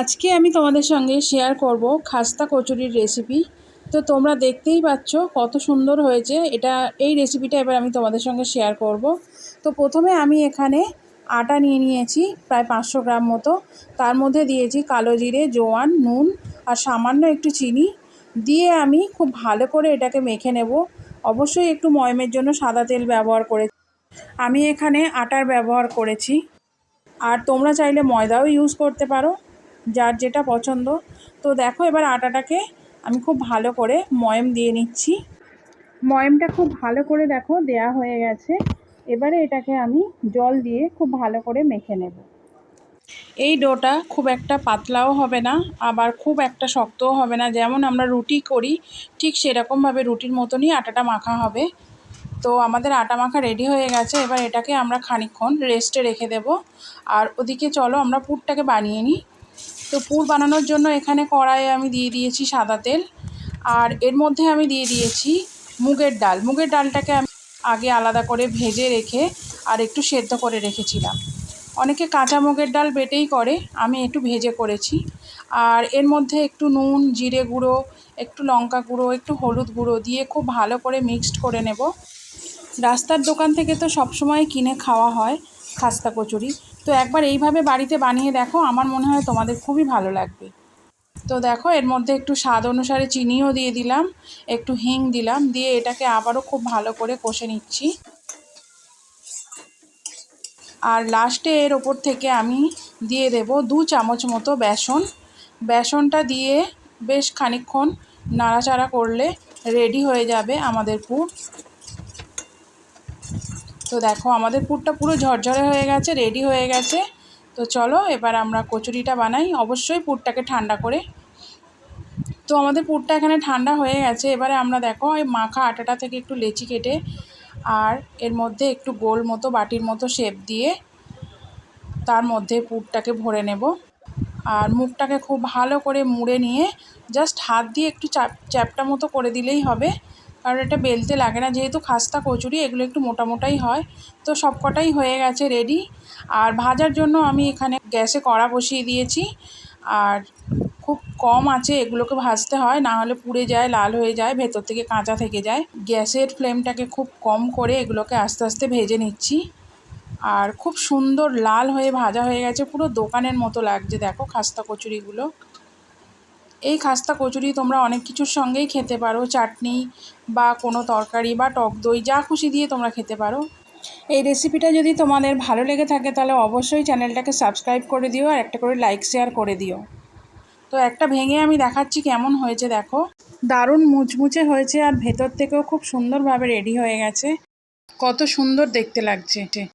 আজকে আমি তোমাদের সঙ্গে শেয়ার করব খাস্তা কচুরির রেসিপি তো তোমরা দেখতেই পাচ্ছ কত সুন্দর হয়েছে। এটা, এই রেসিপিটা এবার আমি তোমাদের সঙ্গে শেয়ার করব। তো প্রথমে আমি এখানে আটা নিয়ে নিয়েছি, প্রায় পাঁচশো গ্রাম মতো। তার মধ্যে দিয়েছি কালো জিরে, জোয়ান, নুন আর সামান্য একটু চিনি। দিয়ে আমি খুব ভালো করে এটাকে মেখে নেব। অবশ্যই একটু ময়মের জন্য সাদা তেল ব্যবহার করে আমি এখানে আটার ব্যবহার করেছি। আর তোমরা চাইলে ময়দাও ইউজ করতে পারো। যার যেটা পছন্দ। তো দেখো এবার আটাটাকে আমি খুব ভালো করে ময়ম দিয়ে নিচ্ছি। ময়মটা খুব ভালো করে দেখো দেয়া হয়ে গেছে। এবারে এটাকে আমি জল দিয়ে খুব ভালো করে মেখে নেব। এই ডোটা খুব একটা পাতলাও হবে না, আবার খুব একটা শক্তও হবে না। যেমন আমরা রুটি করি, ঠিক সেরকমভাবে রুটির মতনই আটাটা মাখা হবে। তো আমাদের আটা মাখা রেডি হয়ে গেছে। এবার এটাকে আমরা খানিক্ষণ রেস্টে রেখে দেব। আর ওদিকে চলো আমরা পুরটাকে বানিয়ে নিই। তো পুর বানানোর জন্য এখানে কড়াইয়ে আমি দিয়ে দিয়েছি সাদা তেল। আর এর মধ্যে আমি দিয়ে দিয়েছি মুগের ডাল। মুগের ডালটাকে আমি আগে আলাদা করে ভেজে রেখে আর একটু সেদ্ধ করে রেখেছিলাম। অনেকে কাঁচা মুগের ডাল বেটেই করে, আমি একটু ভেজে করেছি। আর এর মধ্যে একটু নুন, জিরে গুঁড়ো, একটু লঙ্কা গুঁড়ো, একটু হলুদ গুঁড়ো দিয়ে খুব ভালো করে মিক্সড করে নেব। রাস্তার দোকান থেকে তো সবসময় কিনে খাওয়া হয়, খাস্তা কচুরি। তো একবার এইভাবে বাড়িতে বানিয়ে দেখো, আমার মনে হয় তোমাদের খুবই ভালো লাগবে। তো দেখো, এর মধ্যে একটু স্বাদ অনুসারে চিনিও দিয়ে দিলাম, একটু হিং দিলাম, দিয়ে এটাকে আবারও খুব ভালো করে কষে নিচ্ছি। আর লাস্টে এর ওপর থেকে আমি দিয়ে দেব দু চামচ মতো বেসন। বেসনটা দিয়ে বেশ খানিক্ষণ নাড়াচাড়া করলে রেডি হয়ে যাবে আমাদের পুর। তো দেখো আমাদের পুরটা পুরো ঝরঝরে হয়ে গেছে রেডি হয়ে গেছে। তো চলো এবার আমরা কচুরিটা বানাই। অবশ্যই পুরটাকে ঠান্ডা করে। তো আমাদের পুরটা এখানে ঠান্ডা হয়ে গেছে। এবারে আমরা দেখো এই মাখা আটাটা থেকে একটু লেচি কেটে আর এর মধ্যে একটু গোল মতো বাটির মতো শেপ দিয়ে তার মধ্যে পুরটাকে ভরে নেব। আর মুখটাকে খুব ভালো করে মুড়ে নিয়ে জাস্ট হাত দিয়ে একটু চাপ চ্যাপটা মতো করে দিলেই হবে। কারণ এটা বেলতে লাগে না। যেহেতু খাস্তা, কচুরি, এগুলো একটু মোটা মোটাই হয়। তো সব কটাই হয়ে গেছে রেডি আর ভাজার জন্য আমি এখানে গ্যাসে কড়া বসিয়ে দিয়েছি। আর খুব কম আছে এগুলোকে ভাজতে হয়, না হলে পুড়ে যায়, লাল হয়ে যায়, ভেতর থেকে কাঁচা থেকে যায়। গ্যাসের ফ্লেমটাকে খুব কম করে এগুলোকে আস্তে আস্তে ভেজে নিচ্ছি। আর খুব সুন্দর লাল হয়ে ভাজা হয়ে গেছে। পুরো দোকানের মতো লাগছে। দেখো খাস্তা, কচুরিগুলো। এই খাস্তা কচুরি তোমরা অনেক কিছুর সঙ্গেই খেতে পারো। চাটনি বা কোনো তরকারি বা টক দই, যা খুশি দিয়ে তোমরা খেতে পারো। এই রেসিপিটা যদি তোমাদের ভালো লেগে থাকে, তাহলে অবশ্যই চ্যানেলটাকে সাবস্ক্রাইব করে দিও আর একটা করে লাইক শেয়ার করে দিও। তো একটা ভেঙে আমি দেখাচ্ছি কেমন হয়েছে, দেখো। দারুণ মুচমুচে হয়েছে আর ভেতর থেকেও খুব সুন্দরভাবে রেডি হয়ে গেছে। কত সুন্দর দেখতে লাগছে